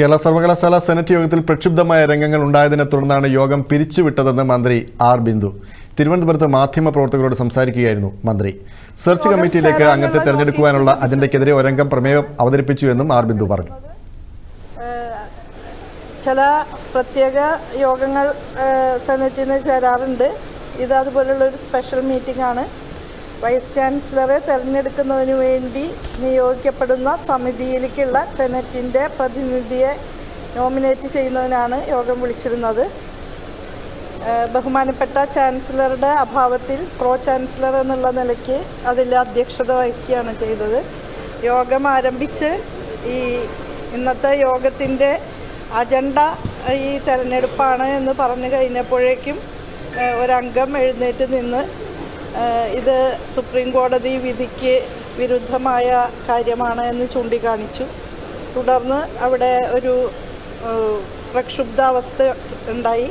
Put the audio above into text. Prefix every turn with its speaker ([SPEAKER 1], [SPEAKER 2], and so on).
[SPEAKER 1] കേരള സർവകലാശാല സെനറ്റ് യോഗത്തിൽ പ്രക്ഷുബ്ധമായ രംഗങ്ങൾ ഉണ്ടായതിനെ തുടർന്നാണ് യോഗം പിരിച്ചുവിട്ടതെന്ന് മന്ത്രി ആർ ബിന്ദു. തിരുവനന്തപുരത്ത് മാധ്യമപ്രവർത്തകരോട് സംസാരിക്കുകയായിരുന്നു മന്ത്രി. സെർച്ച് കമ്മിറ്റിയിലേക്ക് അംഗത്തെ തെരഞ്ഞെടുക്കുവാനുള്ള അജണ്ടയ്ക്കെതിരെ ഒരംഗം പ്രമേയം അവതരിപ്പിച്ചു എന്നും ആർ ബിന്ദു പറഞ്ഞു.
[SPEAKER 2] ചില പ്രത്യേക യോഗങ്ങൾ സെനറ്റിന് ചേരാറുണ്ട്. ഇത് അതുപോലുള്ള ഒരു സ്പെഷ്യൽ മീറ്റിംഗ് ആണ്. വൈസ് ചാൻസലറെ തെരഞ്ഞെടുക്കുന്നതിനു വേണ്ടി നിയോഗിക്കപ്പെടുന്ന സമിതിയിലേക്കുള്ള സെനറ്റിന്റെ പ്രതിനിധിയെ നോമിനേറ്റ് ചെയ്യുന്നതിനാണ് യോഗം വിളിച്ചിരുന്നത്. ബഹുമാനപ്പെട്ട ചാൻസലറുടെ അഭാവത്തിൽ പ്രോ ചാൻസലർ എന്നുള്ള നിലയ്ക്ക് അതിൽ അധ്യക്ഷത വഹിക്കുകയാണ് ചെയ്തത്. യോഗം ആരംഭിച്ച് ഈ ഇന്നത്തെ യോഗത്തിന്റെ അജണ്ട ഈ തെരഞ്ഞെടുപ്പാണ് എന്ന് പറഞ്ഞു കഴിഞ്ഞപ്പോഴേക്കും ഒരംഗം എഴുന്നേറ്റ് നിന്ന് ഇത് സുപ്രീം കോടതി വിധിക്ക് വിരുദ്ധമായ കാര്യമാണ് എന്ന് ചൂണ്ടിക്കാണിച്ചു. തുടർന്ന് അവിടെ ഒരു പ്രക്ഷുബ്ധാവസ്ഥ ഉണ്ടായി.